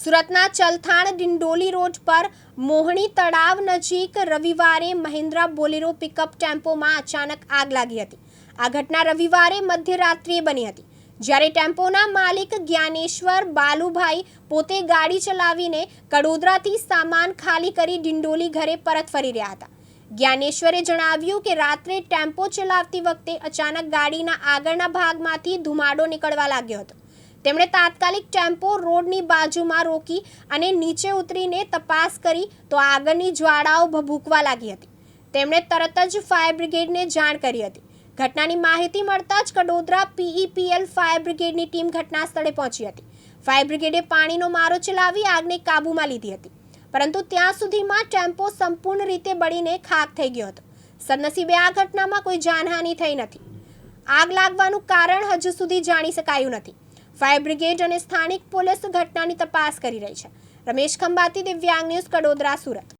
સુરતના ચલથાણ ડિંડોલી રોડ પર મોહણી તળાવ નજીક રવિવારે મહિન્દ્રા બોલેરો પિકઅપ ટેમ્પોમાં અચાનક આગ લાગી હતી. આ ઘટના રવિવારે મધ્યરાત્રિએ બની હતી. જ્યારે ટેમ્પોના માલિક જ્ઞાનેશ્વર બાલુભાઈ પોતે ગાડી ચલાવીને કડોદરાથી સામાન ખાલી કરી ડિંડોલી ઘરે પરત ફરી રહ્યા હતા. જ્ઞાનેશ્વરે જણાવ્યું કે રાત્રે ટેમ્પો ચલાવતી વખતે અચાનક ગાડીના આગળના ભાગમાંથી ધુમાડો નીકળવા લાગ્યો હતો. તેમણે તાત્કાલિક ટેમ્પો રોડની બાજુમાં રોકી અને નીચે ઉતરીને તપાસ કરી તો આગળની જ્વાળાઓ ભભૂકવા લાગી હતી. તેમણે તરત જ ફાયર બ્રિગેડને જાણ કરી હતી. ઘટનાની માહિતી મળતા જ કડોદરા પીઈપીએલ ફાયર બ્રિગેડની ટીમ ઘટના સ્થળે પહોંચી હતી. ફાયર બ્રિગેડે પાણીનો મારો ચલાવી આગને કાબૂમાં લીધી હતી. પરંતુ ત્યાં સુધીમાં ટેમ્પો સંપૂર્ણ રીતે બળીને ખાક થઈ ગયો હતો. સદનસીબે આ ઘટનામાં કોઈ જાનહાનિ થઈ નથી. આગ લાગવાનું કારણ હજુ સુધી જાણી શકાયું નથી. ફાયર બ્રિગેડ અને સ્થાનિક પોલીસ ઘટનાની તપાસ કરી રહી છે. રમેશ ખંભાતી, દિવ્યાંગ ન્યૂઝ, કડોદરા, સુરત.